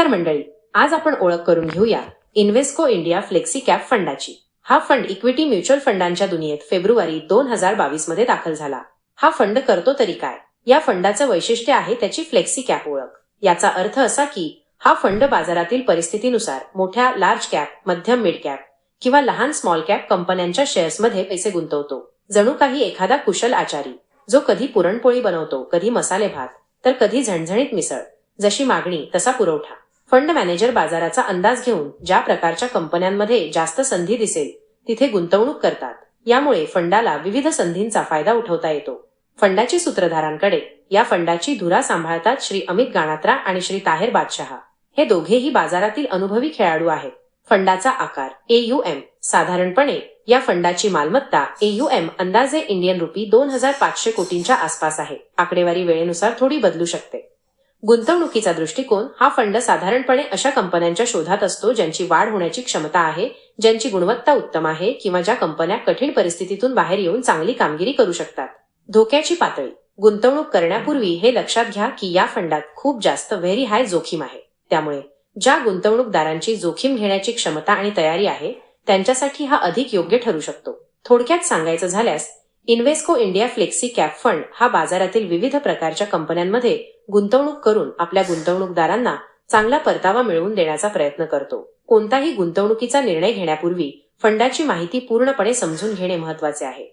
नमस्कार मंडळी आज आपण ओळख करून घेऊया इन्व्हेस्को इंडिया फ्लेक्सी कॅप फंडाची. हा फंड इक्विटी म्युच्युअल फंडांच्या दुनियेत फेब्रुवारी दोन हजार बावीसमध्ये दाखल झाला. हा फंड करतो तरी काय? या फंडाचं वैशिष्ट्य आहे त्याची फ्लेक्सी कॅप ओळख. याचा अर्थ असा की हा फंड बाजारातील परिस्थितीनुसार मोठ्या लार्ज कॅप मध्यम मिड कॅप किंवा लहान स्मॉल कॅप कंपन्यांच्या शेअर्समध्ये पैसे गुंतवतो. जणू काही एखादा कुशल आचारी जो कधी पुरणपोळी बनवतो कधी मसाले भात तर कधी झणझणीत मिसळ जशी मागणी तसा पुरवठा. फंड मॅनेजर बाजाराचा अंदाज घेऊन ज्या प्रकारच्या कंपन्यांमध्ये जास्त संधी दिसेल तिथे गुंतवणूक करतात. यामुळे फंडाला विविध संधींचा फायदा उठवता येतो. फंडाची सूत्रधारांकडे या फंडाची धुरा सांभाळतात श्री अमित गाणात्रा आणि श्री ताहेर बादशहा. हे दोघेही बाजारातील अनुभवी खेळाडू आहेत. फंडाचा आकार एयूएम साधारणपणे या फंडाची मालमत्ता एयूएम अंदाजे इंडियन रुपी दोन हजार पाचशे कोटींच्या आसपास आहे. आकडेवारी वेळेनुसार थोडी बदलू शकते. गुंतवणुकीचा दृष्टिकोन हा फंड साधारणपणे अशा कंपन्यांच्या शोधात असतो ज्यांची वाढ होण्याची क्षमता आहे ज्यांची गुणवत्ता उत्तम आहे किंवा ज्या कंपन्या कठीण परिस्थितीतून बाहेर येऊन चांगली कामगिरी करू शकतात. धोक्याची पातळी. गुंतवणूक करण्यापूर्वी हे लक्षात घ्या की या फंडात खूप जास्त व्हेरी हाय जोखीम आहे. त्यामुळे ज्या गुंतवणूकदारांची जोखीम घेण्याची क्षमता आणि तयारी आहे त्यांच्यासाठी हा अधिक योग्य ठरू शकतो. थोडक्यात सांगायचं झाल्यास Invesco India flexi cap fund हा बाजारातील विविध प्रकारच्या कंपन्यांमध्ये गुंतवणूक करून आपल्या गुंतवणूकदारांना चांगला परतावा मिळवून देण्याचा प्रयत्न करतो. कोणताही गुंतवणुकीचा निर्णय घेण्यापूर्वी फंडाची माहिती पूर्णपणे समजून घेणे महत्त्वाचे आहे.